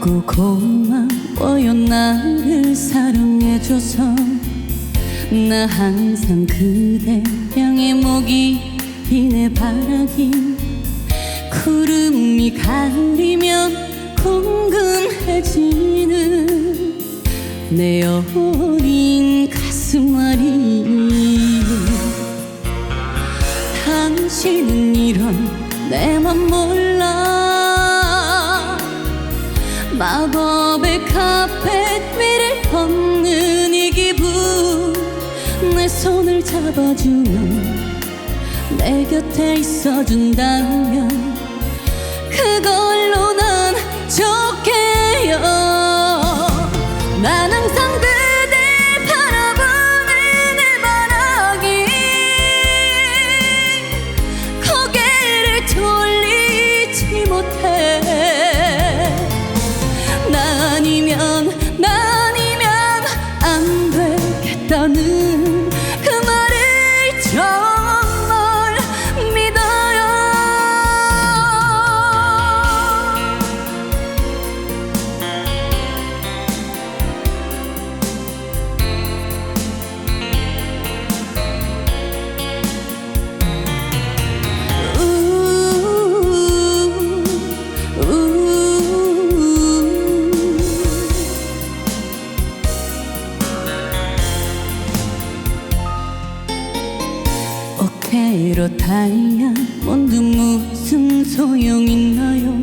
예뻐요 나를 사랑해줘서 나 항상 그대 향해 목이 비네 바라기. 구름이 가리면 궁금해지는 내 어린 가슴앓이. 당신은 이런 내맘 몰라 마법의 카펫 위를 걷는 이 기분. 내 손을 잡아주면 내 곁에 있어준다면 그걸 되겠다는 어깨로 다이아몬드 무슨 소용 있나요?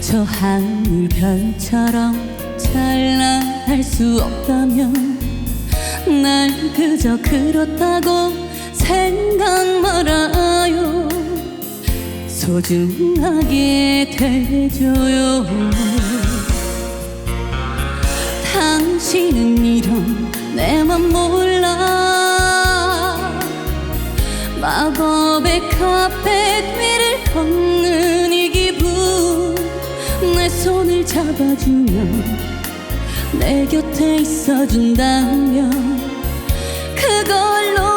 저 하늘 별처럼 찬란할 수 없다면 날 그저 그렇다고 생각 말아요. 소중하게 대줘요. 당신은 이런 내맘 몰라 마법의 카펫 위를 걷는 이 기분. 내 손을 잡아주면 내 곁에 있어준다면 그걸로